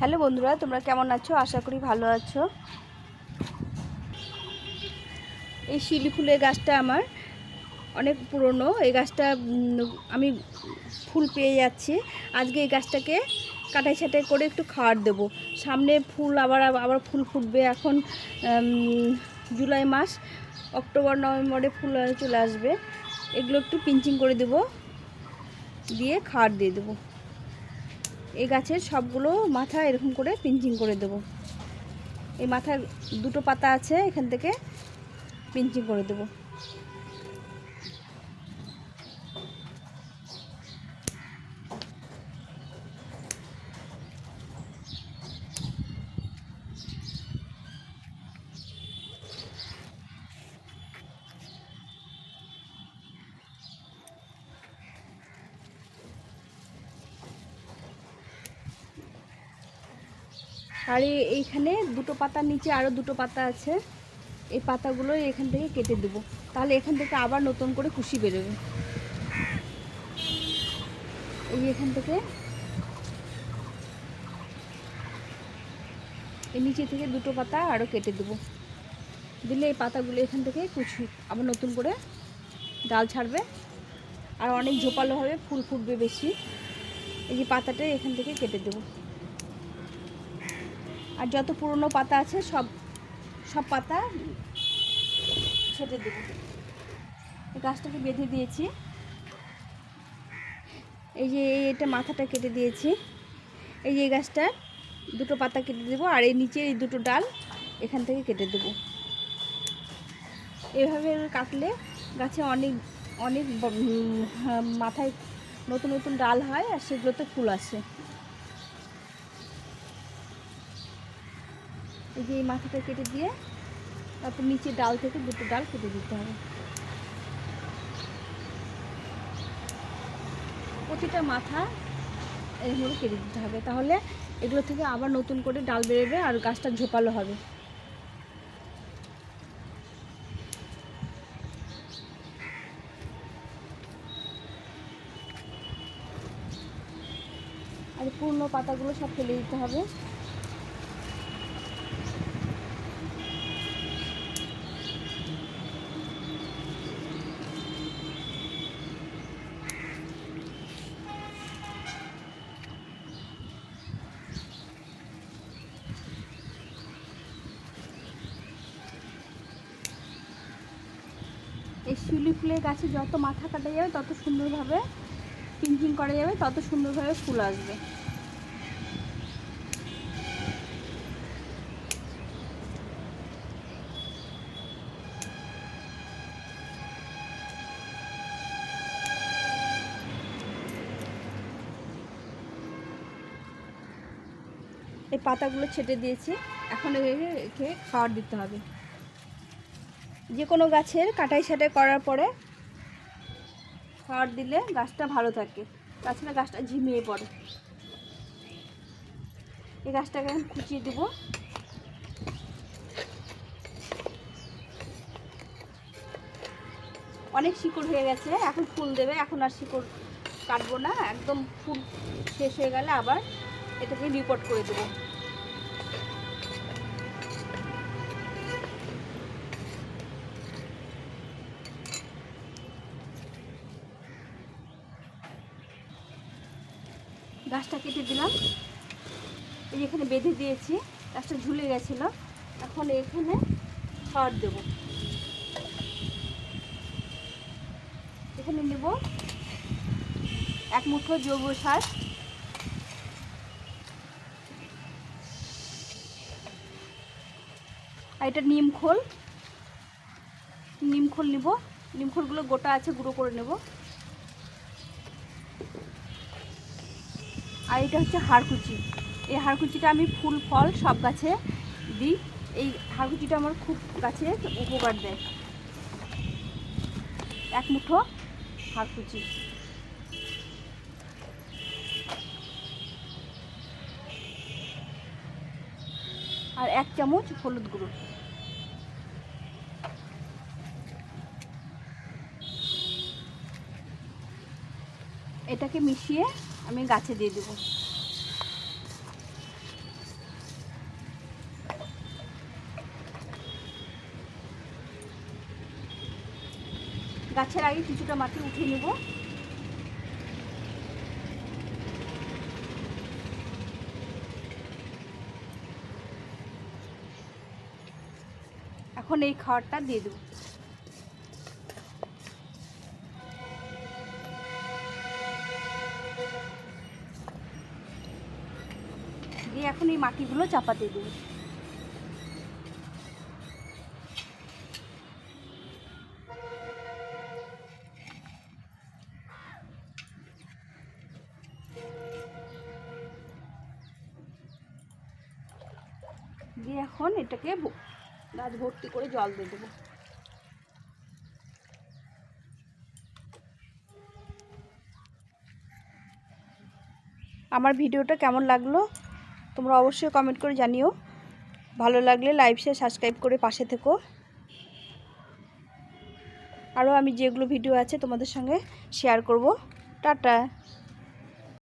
Hello বন্ধুরা, তোমরা কেমন আছো? আশা করি ভালো আছো। এই শিলি ফুলের গাছটা আমার অনেক পুরনো। এই গাছটা আমি ফুল পেয়ে যাচ্ছি। আজকে এই গাছটাকে কাটাই ছাটাই করে একটু খাওয়ার দেবো। সামনে ফুল আবার আবার ফুল ফুটবে এখন জুলাই মাস। অক্টোবর, নভেম্বরে ফুল চলে আসবে। এগুলো একটু পিঞ্চিং করে দেবো। দিয়ে খাওয়ার দিয়ে দেবো। এই গাছের সবগুলো মাথা এরকম করে পিঞ্চিং করে দেবো। এই মাথার দুটো পাতা আছে, এখান থেকে পিঞ্চিং করে দেবো। আর এইখানে দুটো পাতার নিচে আরও দুটো পাতা আছে। এই পাতাগুলো এখান থেকে কেটে দেবো। তাহলে এখান থেকে আবার নতুন করে কুশি বেরোবে। এই এখান থেকে এই নিচে থেকে দুটো পাতা আরও কেটে দেবো। দিলে এই পাতাগুলো এখান থেকে কুচি আবার নতুন করে ডাল ছাড়বে। আর অনেক ঝোপালো হবে, ফুল ফুটবে বেশি। এই যে পাতাটা এখান থেকে কেটে দেবো। আর যত পুরনো পাতা আছে সব সব পাতা ছেটে দেব। এই গাছটাকে বেঁধে দিয়েছি। এই যে এটা মাথাটা কেটে দিয়েছি। এই যে গাছটা দুটো পাতা কেটে দেবো আর এই নিচে এই দুটো ডাল এখান থেকে কেটে দেবো। এভাবে কাটলে গাছে অনেক অনেক হ্যাঁ, মাথায় নতুন নতুন ডাল হয় আর সেগুলোতে ফুল আসে। এই যে এই মাথাটা কেটে দিয়ে তারপর নিচে ডাল থেকে দুটো ডাল কেটে দিতে হবে। প্রতিটা মাথা এইভাবে কেটে দিতে হবে। তাহলে এগুলো থেকে আবার নতুন করে ডাল বেরোবে আর গাছটা ঝোপালো হবে। আর পুরনো পাতাগুলো সব ফেলে দিতে হবে। এই শিউলি ফুলের গাছে যত মাথা কাটা যাবে, তত সুন্দরভাবে পিঞ্চিং করা যাবে, তত সুন্দরভাবে ফুল আসবে। এই পাতাগুলো ছেটে দিয়েছি। এখন একে খাওয়ার দিতে হবে। যে কোনো গাছের কাটাই ছাটাই করার পরে সার দিলে গাছটা ভালো থাকে। তাছাড়া গাছটা ঝিমিয়ে পড়ে। এই গাছটাকে এখন কুচিয়ে দেবো। অনেক শিকড় হয়ে গেছে, এখন ফুল দেবে, এখন আর শিকড় কাটবো না, একদম ফুল শেষ হয়ে গেলে আবার এটাকে রিপোর্ট করে দেবো। গাছটা কেটে দিলাম। এই এখানে বেঁধে দিয়েছি, গাছটা ঝুলে গেছিল। এখন এখানে খড় দেব। এখানে নেব এক মুঠো জৈব সার। আর এটা নিম খোল। নিম খোল নেব। নিম খোলগুলো গোটা আছে, গুঁড়ো করে নেব। আর এটা হচ্ছে হাড়কুচি। এই হাড়কুচিটা আমি ফুল, ফল সব গাছে দিই। এই হাড়কুচিটা আমার খুব গাছে উপকার দেয়। এক মুঠো হাড়কুচি। আর এক চামচ হলুদ গুঁড়ো। এটাকে মিশিয়ে আমি গাছে দিয়ে দেবো। গাছের আগে কিছুটা মাটি উঠিয়ে নেব। এখন এই খাওয়ারটা দিয়ে দেবো। দিয়ে এখন এই মাটিগুলো চাপা দিয়ে দেবো দিয়ে এখন এটাকে গাছ ভর্তি করে জল দিয়ে দেবো। আমার ভিডিওটা কেমন লাগল? তোমরা অবশ্যই কমেন্ট করে জানিও। ভালো লাগলে লাইভ শেয়ার সাবস্ক্রাইব করে পাশে থেকো। আরও আমি যেগুলো ভিডিও আছে তোমাদের সঙ্গে শেয়ার করব। টাটা।